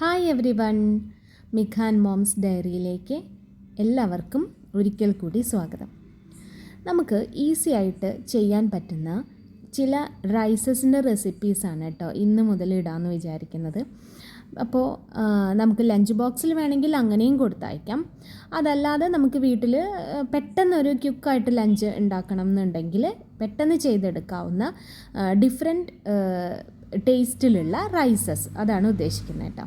Hi everyone മിഖാൻ moms ഡയറിയിലേക്ക് എല്ലാവർക്കും ഒരിക്കൽ കൂടി സ്വാഗതം. നമുക്ക് ഈസി ആയിട്ട് ചെയ്യാൻ പറ്റുന്ന ചില റൈസസിന്റെ റെസിപ്പീസാണ് കേട്ടോ ഇന്ന് മുതൽ ഇടാമെന്ന് വിചാരിക്കുന്നത്. അപ്പോൾ നമുക്ക് ലഞ്ച് ബോക്സിൽ വേണമെങ്കിൽ അങ്ങനെയും കൊടുത്തയക്കാം. അതല്ലാതെ നമുക്ക് വീട്ടിൽ പെട്ടെന്നൊരു ക്യുക്കായിട്ട് ലഞ്ച് ഉണ്ടാക്കണം എന്നുണ്ടെങ്കിൽ പെട്ടെന്ന് ചെയ്തെടുക്കാവുന്ന ഡിഫറെന്റ് ടേസ്റ്റിലുള്ള റൈസസ് അതാണ് ഉദ്ദേശിക്കുന്നത് കേട്ടോ.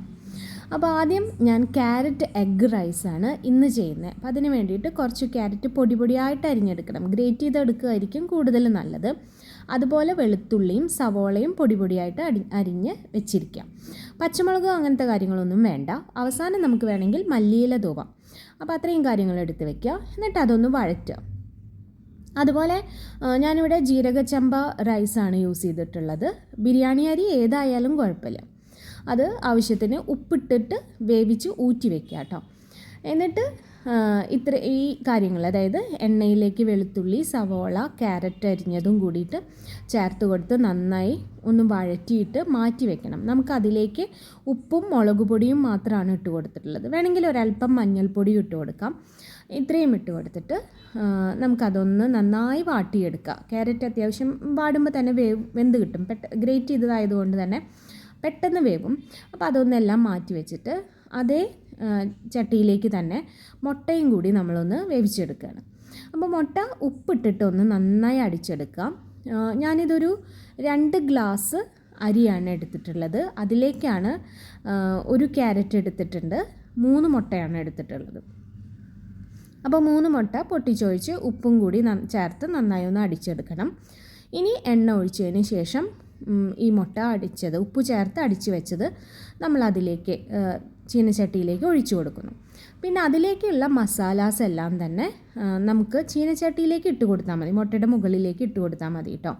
അപ്പോൾ ആദ്യം ഞാൻ ക്യാരറ്റ് എഗ് റൈസാണ് ഇന്ന് ചെയ്യുന്നത് അപ്പോൾ അതിന് വേണ്ടിയിട്ട് കുറച്ച് ക്യാരറ്റ് പൊടി പൊടിയായിട്ട് അരിഞ്ഞെടുക്കണം. ഗ്രേറ്റ് ചെയ്തെടുക്കുകയായിരിക്കും കൂടുതൽ നല്ലത്. അതുപോലെ വെളുത്തുള്ളിയും സവോളയും പൊടി പൊടിയായിട്ട് അടി അരിഞ്ഞ് വെച്ചിരിക്കാം. പച്ചമുളക് അങ്ങനത്തെ കാര്യങ്ങളൊന്നും വേണ്ട. അവസാനം നമുക്ക് വേണമെങ്കിൽ മല്ലിയില തൂവാം. അപ്പോൾ അത്രയും കാര്യങ്ങൾ എടുത്ത് വെക്കുക. എന്നിട്ട് അതൊന്ന് വഴറ്റുക. അതുപോലെ ഞാനിവിടെ ജീരകച്ചമ്പ റൈസാണ് യൂസ് ചെയ്തിട്ടുള്ളത്. ബിരിയാണി അരി ഏതായാലും കുഴപ്പമില്ല. അത് ആവശ്യത്തിന് ഉപ്പിട്ടിട്ട് വേവിച്ച് ഊറ്റി വെക്കുക കേട്ടോ. എന്നിട്ട് ഇത്ര ഈ കാര്യങ്ങൾ അതായത് എണ്ണയിലേക്ക് വെളുത്തുള്ളി സവോള ക്യാരറ്റ് അരിഞ്ഞതും കൂടിയിട്ട് ചേർത്ത് കൊടുത്ത് നന്നായി ഒന്ന് വഴറ്റിയിട്ട് മാറ്റി വെക്കണം. നമുക്കതിലേക്ക് ഉപ്പും മുളക് പൊടിയും മാത്രമാണ് ഇട്ട് കൊടുത്തിട്ടുള്ളത്. വേണമെങ്കിൽ ഒരല്പം മഞ്ഞൾപ്പൊടി ഇട്ട് കൊടുക്കാം. ഇത്രയും ഇട്ട് കൊടുത്തിട്ട് നമുക്കതൊന്ന് നന്നായി വാട്ടിയെടുക്കുക. ക്യാരറ്റ് അത്യാവശ്യം വാടുമ്പോൾ തന്നെ വേവ് വെന്ത് കിട്ടും. പെട്ട ഗ്രേറ്റ് ചെയ്തതായതുകൊണ്ട് തന്നെ പെട്ടെന്ന് വേവും. അപ്പോൾ അതൊന്നെല്ലാം മാറ്റി വെച്ചിട്ട് അതേ ചട്ടിയിലേക്ക് തന്നെ മുട്ടയും കൂടി നമ്മളൊന്ന് വേവിച്ചെടുക്കുകയാണ്. അപ്പോൾ മുട്ട ഉപ്പിട്ടിട്ട് ഒന്ന് നന്നായി അടിച്ചെടുക്കാം. ഞാനിതൊരു രണ്ട് ഗ്ലാസ് അരിയാണ് എടുത്തിട്ടുള്ളത്. അതിലേക്കാണ് ഒരു ക്യാരറ്റ് എടുത്തിട്ടുണ്ട്. മൂന്ന് മുട്ടയാണ് എടുത്തിട്ടുള്ളത്. അപ്പോൾ മൂന്ന് മുട്ട പൊട്ടിച്ചൊഴിച്ച് ഉപ്പും കൂടി ചേർത്ത് നന്നായി ഒന്ന് അടിച്ചെടുക്കണം. ഇനി എണ്ണ ഒഴിച്ചതിന് ശേഷം ഈ മുട്ട അടിച്ചത് ഉപ്പ് ചേർത്ത് അടിച്ചു വെച്ചത് നമ്മൾ അതിലേക്ക് ചീനച്ചട്ടിയിലേക്ക് ഒഴിച്ചു കൊടുക്കുന്നു. പിന്നെ അതിലേക്കുള്ള മസാലാസ് എല്ലാം തന്നെ നമുക്ക് ചീനച്ചട്ടിയിലേക്ക് ഇട്ട് കൊടുത്താൽ മതി മുട്ടയുടെ മുകളിലേക്ക് ഇട്ട് കൊടുത്താൽ മതി കേട്ടോ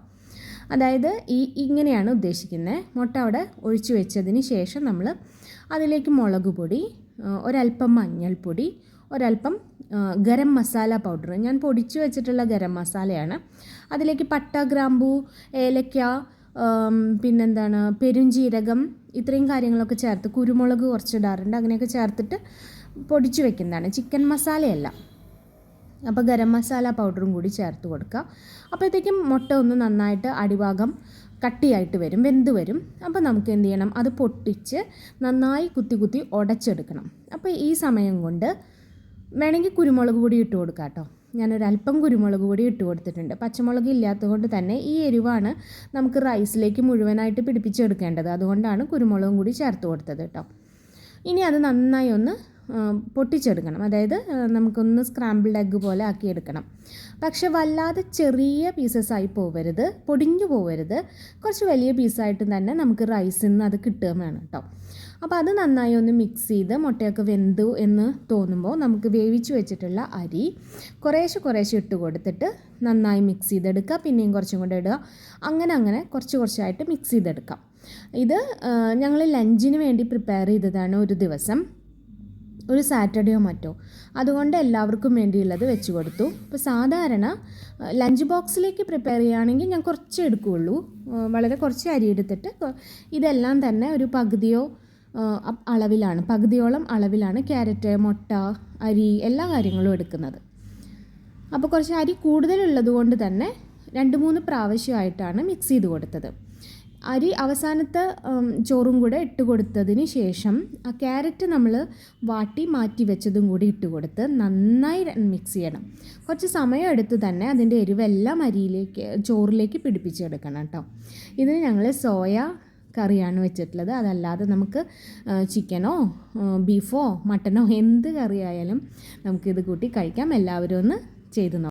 അതായത് ഈ ഇങ്ങനെയാണ് ഉദ്ദേശിക്കുന്നത് മുട്ട അവിടെ ഒഴിച്ചു വെച്ചതിന് ശേഷം നമ്മൾ അതിലേക്ക് മുളക് പൊടി ഒരല്പം മഞ്ഞൾപ്പൊടി ഒരല്പം ഗരം മസാല പൗഡർ ഞാൻ പൊടിച്ചു വെച്ചിട്ടുള്ള ഗരം മസാലയാണ്. അതിലേക്ക് പട്ട ഗ്രാമ്പൂ ഏലക്ക പിന്നെന്താണ് പെരുംജീരകം ഇത്രയും കാര്യങ്ങളൊക്കെ ചേർത്ത് കുരുമുളക് കുറച്ചിടാറുണ്ട് അങ്ങനെയൊക്കെ ചേർത്തിട്ട് പൊടിച്ച് വെക്കുന്നതാണ്. ചിക്കൻ മസാലയല്ല. അപ്പോൾ ഗരം മസാല പൗഡറും കൂടി ചേർത്ത് കൊടുക്കുക. അപ്പോഴത്തേക്കും മുട്ട ഒന്ന് നന്നായിട്ട് അടിഭാഗം കട്ടിയായിട്ട് വരും വെന്ത് വരും. അപ്പോൾ നമുക്ക് എന്ത് ചെയ്യണം? അത് പൊട്ടിച്ച് നന്നായി കുത്തി കുത്തി ഉടച്ചെടുക്കണം. അപ്പോൾ ഈ സമയം കൊണ്ട് വേണമെങ്കിൽ കുരുമുളക് പൊടി ഇട്ട് കൊടുക്കാം കേട്ടോ. ഞാനൊരല്പം കുരുമുളക് കൂടി ഇട്ട് കൊടുത്തിട്ടുണ്ട്. പച്ചമുളക് ഇല്ലാത്തതുകൊണ്ട് തന്നെ ഈ എരിവാണ് നമുക്ക് റൈസിലേക്ക് മുഴുവനായിട്ട് പിടിപ്പിച്ചെടുക്കേണ്ടത്. അതുകൊണ്ടാണ് കുരുമുളകും കൂടി ചേർത്ത് കൊടുത്തത് കേട്ടോ ഇനി അത് നന്നായി ഒന്ന് പൊട്ടിച്ചെടുക്കണം. അതായത് നമുക്കൊന്ന് സ്ക്രാമ്പിൾഡ് എഗ്ഗ് പോലെ ആക്കിയെടുക്കണം. പക്ഷെ വല്ലാതെ ചെറിയ പീസസ് ആയി പോവരുത് പൊടിഞ്ഞു പോവരുത്. കുറച്ച് വലിയ പീസായിട്ട് തന്നെ നമുക്ക് റൈസിൽ നിന്ന് അത് കിട്ടുകയും വേണം കേട്ടോ അപ്പോൾ അത് നന്നായി ഒന്ന് മിക്സ് ചെയ്ത് മുട്ടയൊക്കെ വെന്തു എന്ന് തോന്നുമ്പോൾ നമുക്ക് വേവിച്ച് വെച്ചിട്ടുള്ള അരി കുറേശ്ശെ കുറേശ്ശെ ഇട്ട് കൊടുത്തിട്ട് നന്നായി മിക്സ് ചെയ്തെടുക്കുക. പിന്നെയും കുറച്ചും കൂടെ ഇടുക. അങ്ങനെ അങ്ങനെ കുറച്ച് കുറച്ചായിട്ട് മിക്സ് ചെയ്തെടുക്കാം. ഇത് ഞങ്ങൾ ലഞ്ചിന് വേണ്ടി പ്രിപ്പയർ ചെയ്തതാണ് ഒരു ദിവസം. ഒരു സാറ്റർഡേയോ മറ്റോ. അതുകൊണ്ട് എല്ലാവർക്കും വേണ്ടിയുള്ളത് വെച്ച് കൊടുത്തു. ഇപ്പോൾ സാധാരണ ലഞ്ച് ബോക്സിലേക്ക് പ്രിപ്പയർ ചെയ്യുകയാണെങ്കിൽ ഞാൻ കുറച്ച് എടുക്കുകയുള്ളൂ. വളരെ കുറച്ച് അരി എടുത്തിട്ട് ഇതെല്ലാം തന്നെ ഒരു പകുതിയോ അളവിലാണ് പകുതിയോളം അളവിലാണ് ക്യാരറ്റ് മുട്ട അരി എല്ലാ കാര്യങ്ങളും എടുക്കുന്നത്. അപ്പോൾ കുറച്ച് അരി കൂടുതലുള്ളത് കൊണ്ട് തന്നെ രണ്ട് മൂന്ന് പ്രാവശ്യമായിട്ടാണ് മിക്സ് ചെയ്ത് കൊടുത്തത്. അരി അവസാനത്തെ ചോറും കൂടെ ഇട്ട് കൊടുത്തതിന് ശേഷം ആ ക്യാരറ്റ് നമ്മൾ വാട്ടി മാറ്റി വെച്ചതും കൂടി ഇട്ട് കൊടുത്ത് നന്നായി മിക്സ് ചെയ്യണം. കുറച്ച് സമയം എടുത്ത് തന്നെ അതിന്റെ എരിവെല്ലാം അരിയിലേക്ക് ചോറിലേക്ക് പിടിപ്പിച്ചെടുക്കണം കേട്ടോ. ഇതിന് ഞങ്ങൾ സോയ കറിയാണ് വെച്ചിട്ടുള്ളത്. അതല്ലാതെ നമുക്ക് ചിക്കനോ ബീഫോ മട്ടനോ എന്ത് കറിയായാലും നമുക്കിത് കൂട്ടി കഴിക്കാം. എല്ലാവരും ഒന്ന് ചെയ്ത് നോക്കാം.